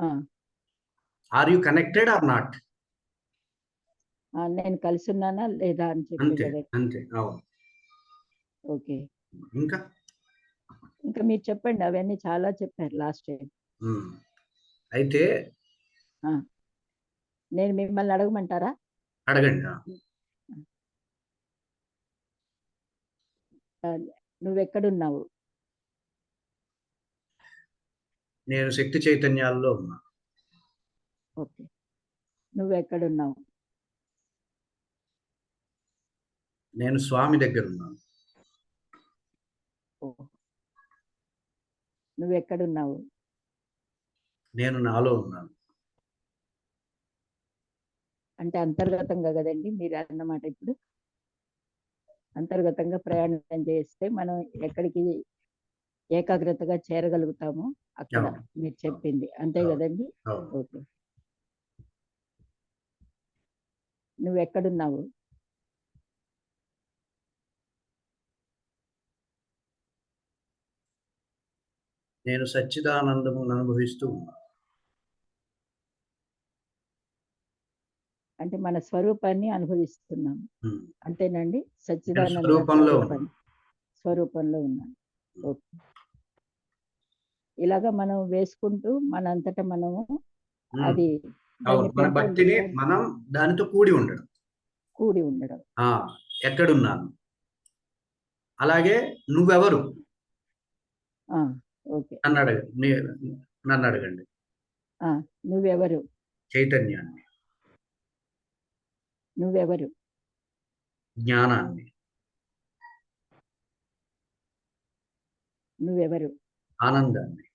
ఆ, are you connected are not నేను కలిసి ఉన్నానా లేదా అని చెప్పి అంతే ఓకే. ఇంకా? ఇంకా మీరు చెప్పండి అవన్నీ చాలా చెప్పారు లాస్ట్ టైం. అయితే నేను మిమ్మల్ని అడగమంటారా? అడగండి. నువ్వెక్కడున్నావు? నేను శక్తి చైతన్యాల్లో ఉన్నా. ఓకే. నువ్వెక్కడున్నావు? నేను స్వామి దగ్గర ఉన్నాను ఓ. నువ్వెక్కడున్నావు? నేను నాలో ఉన్నాను. అంటే అంతర్గతంగా కదండి మీరు అన్నమాట ఇప్పుడు. అంతర్గతంగా ప్రయాణం చేస్తే మనం ఎక్కడికి ఏకాగ్రతగా చేరగలుగుతాము అక్కడ. మీరు చెప్పింది. అంతే. కదండి? ఓకే. నువ్వు ఎక్కడున్నావు నేను సచ్చిదానందమును అనుభవిస్తూ అంటే మన స్వరూపాన్ని అనుభవిస్తున్నాం. అంతేనండి? సచ్చిదానంద స్వరూపంలో స్వరూపంలో ఉన్నాం ఓకే. ఇలాగా మనం వేసుకుంటూ మనంతటా మనము. అది మన దానితో కూడి ఉండడం. కూడి ఉండడం. ఆ ఎక్కడున్నాను? అలాగే నువ్వెవరు? ఆ, ఓకే. నన్ను అడగండి. నన్ను నువ్వెవరు? చైతన్యాన్ని. నువ్వెవరు? జ్ఞానాన్ని. నువ్వెవరు? ఆనందాన్ని.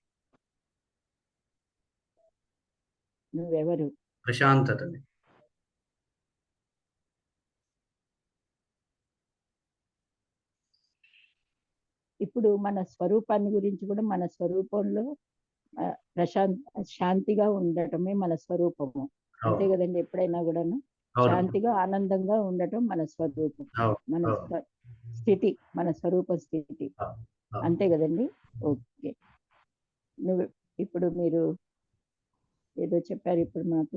నువ్వెవరు? ప్రశాంతతని. ఇప్పుడు మన స్వరూపాన్ని గురించి కూడా మన స్వరూపంలో ప్రశాంత శాంతిగా ఉండటమే మన స్వరూపము. అంతే కదండి ఎప్పుడైనా కూడాను? శాంతిగా ఆనందంగా ఉండటం మన స్వరూపం. మన స్థితి మన స్వరూప స్థితి. అంతే కదండి? ఓకే. నువ్వు ఇప్పుడు మీరు ఏదో చెప్పారు ఇప్పుడు మాకు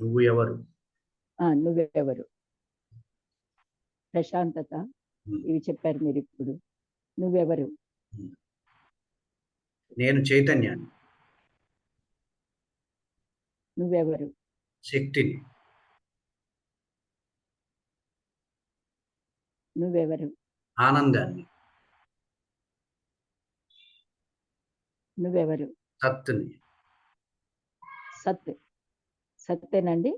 నువ్వు ఎవరు? ఆ, నువ్వెవరు? ప్రశాంతత. ఇవి చెప్పారు మీరు ఇప్పుడు. నువ్వెవరు? నేను చైతన్యాన్ని. నువ్వెవరు? శక్తిని. నువ్వెవరు? ఆనందాన్ని. నువ్వెవరు? సత్తుని. సత్ సత్తేనండి?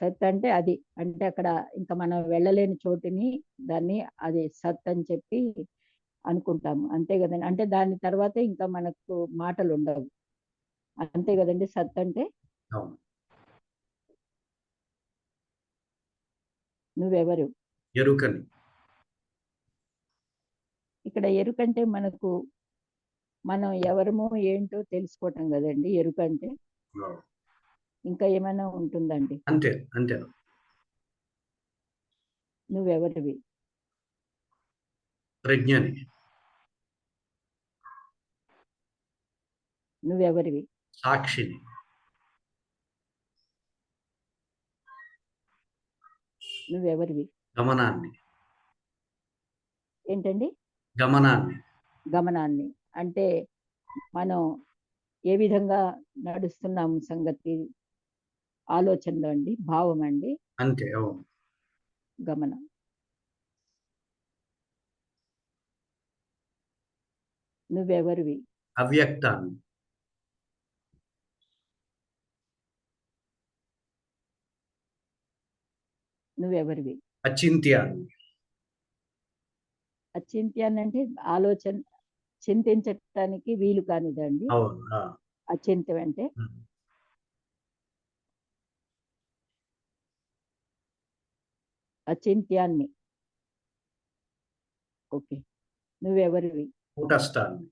సత్ అంటే అది. అంటే అక్కడ ఇంకా మనం వెళ్ళలేని చోటుని దాన్ని అది సత్ అని చెప్పి అనుకుంటాము. అంతే కదండి. అంటే దాని తర్వాత ఇంకా మనకు మాటలు ఉండవు అంతే కదండి సత్ అంటే నువ్వెవరు? ఎరుకని. ఇక్కడ ఎరుకంటే మనకు మనం ఎవరమో ఏంటో తెలుసుకోవటం కదండి ఎరుక అంటే. ఇంకా ఏమైనా ఉంటుందండి? అంతే అంతే. నువ్వెవరివి? ప్రజ్ఞని. నువ్వెవరివి? సాక్షిని. నువ్వెవరివి? గమనాన్ని. ఏంటండి? గమనాన్ని. గమనాన్ని. అంటే మనం ఏ విధంగా నడుస్తున్నాం సంగతి ఆలోచనలో అండి భావం అండి? అంతే గమనం. నువ్వెవరివి? అవ్యక్తాన్ని. నువ్వెవరివి? అచింత్యాన్ని. అచింత్యాన్ని అంటే ఆలోచన చింతించటానికి వీలు కానిదండి. అచింత్యం అంటే. అచింత్యాన్ని ఓకే. నువ్వెవరివి? కూటస్థాన్ని.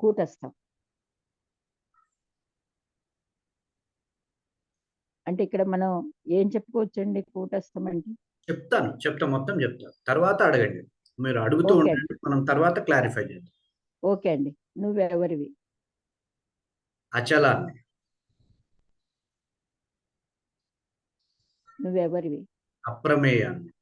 కూటస్థం. అంటే ఇక్కడ మనం ఏం చెప్పుకోవచ్చండి కూటస్థం అంటే? చెప్తాను. చెప్తా మొత్తం చెప్తాను తర్వాత అడగండి. మీరు అడుగుతూ. ఉండండి మనం తర్వాత క్లారిఫై చేద్దాం. ఓకే అండి. నువ్వెవరివి? అచలాన్ని. నువ్వెవరివి? అప్రమేయాన్ని.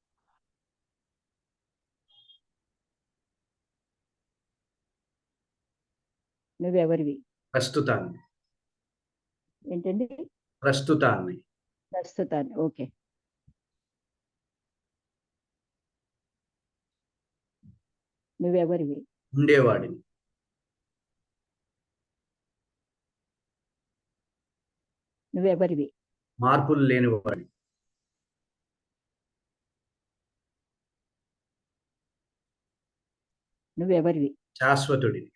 నువ్వెవరివి? ప్రస్తుతాన్ని. ఏంటండి? ప్రస్తుతాన్ని. ప్రస్తుతాన్ని. ఓకే. నువ్వెవరివి? ఉండేవాడిని. నువ్వెవరివి? మార్పులు లేనివాడిని. నువ్వెవరివి? శాశ్వతుడిని.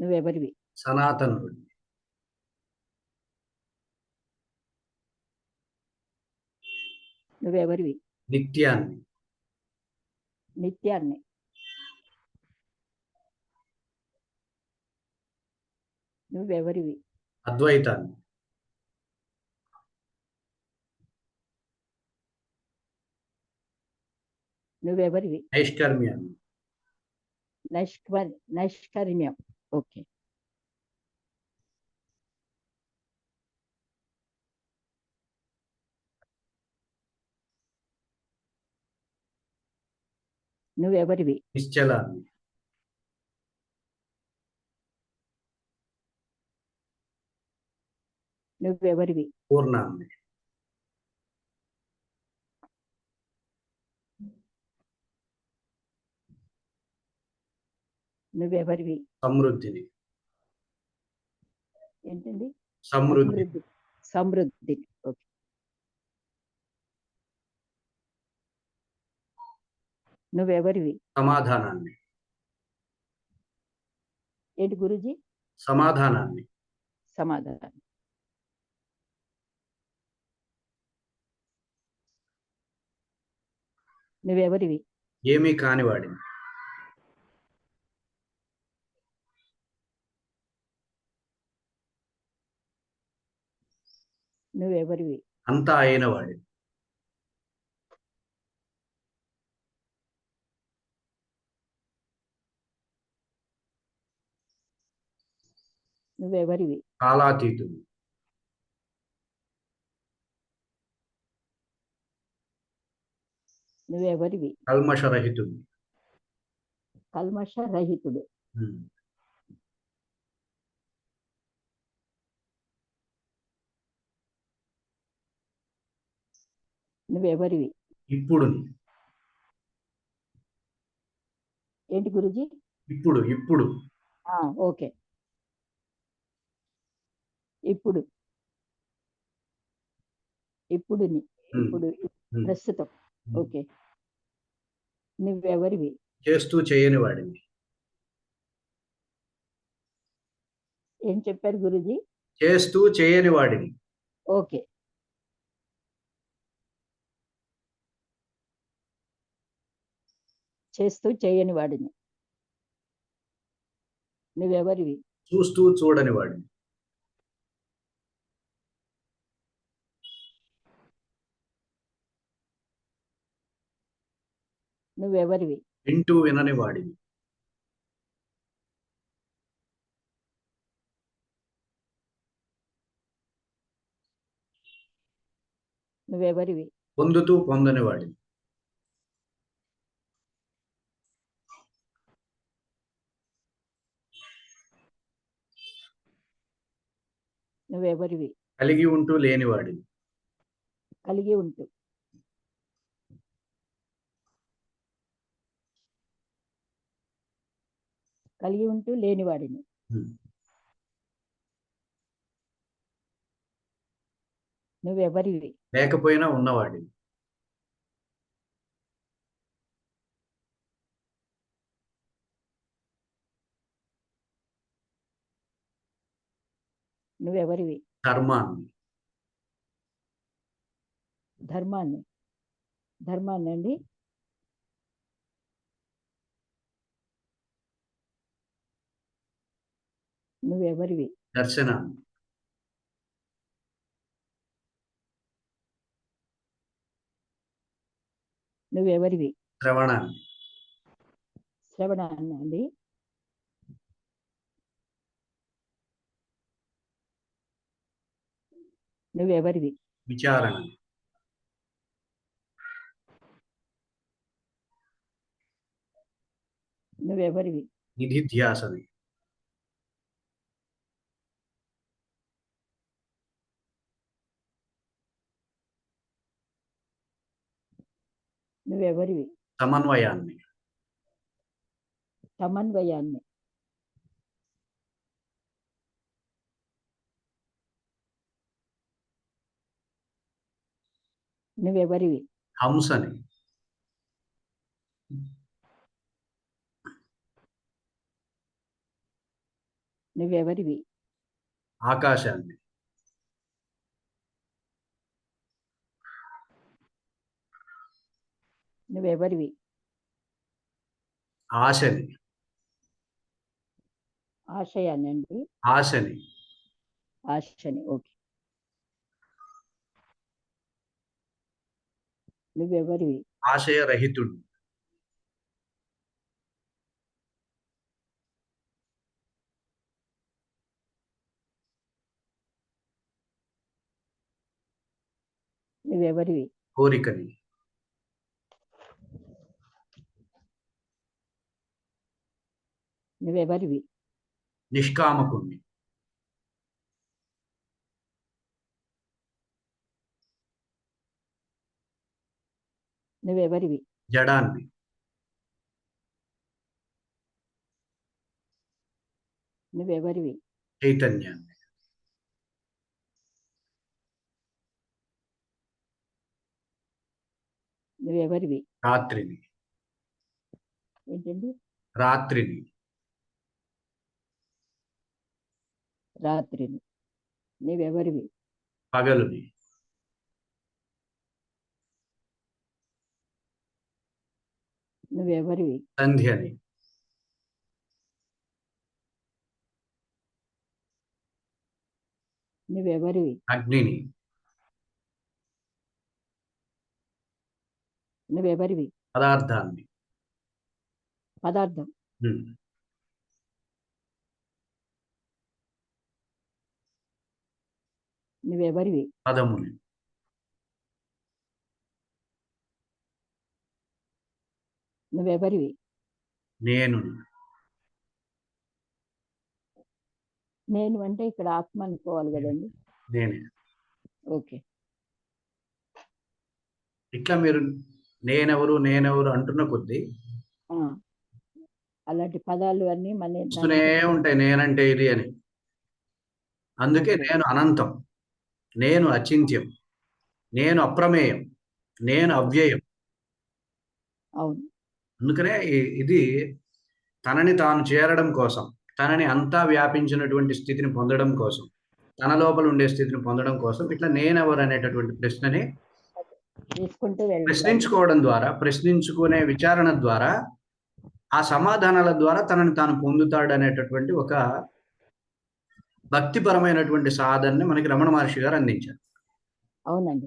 నువ్వెవరివి? సనాతనుడిని నువ్వెవరివి నిత్యాన్ని నిత్యాన్ని నువ్వెవరివి అద్వైతాన్ని నువ్వెవరివి నైష్కర్మ్యాన్ని నైష్కర్ నైష్కర్మ్యం ఓకే నువ్వెవరివి? నిశ్చలాన్ని. నువ్వెవరివి? పూర్ణాన్ని. నువ్వెవరివి? సమృద్ధిని. ఏంటండి? సమృద్ధి. సమృద్ధి. సమృద్ధి. ఓకే. నువ్వెవరివి? సమాధానాన్ని. ఏంటి గురుజీ? సమాధానాన్ని. సమాధానం నువ్వెవరివి? ఏమీ కానివాడిని. నువ్వెవరివి? అంతా అయిన నువ్వెవరివి? కాలాతీతుడు. నువ్వెవరివి? కల్మషరహితుడు. కల్మష రహితుడు ఉమ్. నువ్వెవరివి? ఇప్పుడు. ఏంటి గురుజీ? ఇప్పుడు ఇప్పుడు. ఓకే. ఇప్పుడు. ఇప్పుడు ని- ఉమ్. ఇప్పుడు. ప్రస్తుతం. ఓకే. నువ్వెవరివి? చేస్తూ చేయని వాడిని ఏం చెప్పారు గురుజీ? చేస్తూ చేయని వాడిని ఓకే. చేస్తూ చేయని వాడిని. నువ్వెవరివి? చూస్తూ చూడని వాడిని. నువ్వెవరివి? వింటూ వినని వాడిని నువ్వెవరివి? పొందుతూ పొందని వాడిని నువ్వెవరివి? కలిగి ఉంటూ లేని వాడిని కలిగి ఉంటూ. కలిగి ఉంటూ లేనివాడిని. నువ్వెవరివి? లేకపోయినా ఉన్నవాడిని నువ్వెవరివి? ధర్మాన్ని. ధర్మాన్ని. ధర్మాన్ని అండి నువ్వెవరివి? దర్శనాన్ని నువ్వెవరివి? శ్రవణాన్ని శ్రవణాన్ని అండి. నువ్వెవరివి? విచారణని నువ్వెవరివి? నిధిధ్యాసని నువ్వెవరివి? సమన్వయాన్ని. సమన్వయాన్ని. నువ్వెవరివి? హంసని. నువ్వెవరివి? ఆకాశాన్ని. నువ్వెవరివి? ఆశని. ఆశయాన్ని అండి ఆశని. ఆశని ఓకే. నువ్వెవరివి? ఆశయరహితుడు. నువ్వెవరివి? కోరికని. నువ్వెవరివి? నిష్కామకుణ్ణి. నువ్వెవరివి? జడాన్ని. నువ్వెవరివి? చైతన్యాన్ని. నువ్వెవరివి? రాత్రిని. ఏంటండి? రాత్రిని. రాత్రిని నువ్వెవరివి పగలుని నువ్వెవరివి? సంధ్యని. నువ్వెవరివి? అగ్నిని. నువ్వెవరివి? పదార్థాన్ని. పదార్థం. నువ్వెవరివి? పదముని నువ్వెవరివి? నేను. నేను అంటే ఇక్కడ ఆత్మ అనుకోవాలి కదండి. నేనే. ఓకే. ఇట్లా మీరు నేనెవరు నేనెవరు అంటున్న కొద్దీ. అలాంటి పదాలు అన్ని మన వస్తూనే ఉంటాయి నేనంటే ఇది అని. అందుకే నేను అనంతం. నేను అచింత్యం నేను అప్రమేయం నేను అవ్యయం. అవును. అందుకనే ఇది తనని తాను చేరడం కోసం తనని అంతా వ్యాపించినటువంటి స్థితిని పొందడం కోసం తన లోపల ఉండే స్థితిని పొందడం కోసం ఇట్లా నేనెవరు అనేటటువంటి ప్రశ్నని ప్రశ్నించుకోవడం ద్వారా ప్రశ్నించుకునే విచారణ ద్వారా ఆ సమాధానాల ద్వారా తనని తాను పొందుతాడు అనేటటువంటి ఒక భక్తిపరమైనటువంటి సాధనని మనకి రమణ మహర్షి గారు అందించారు. అవునండి.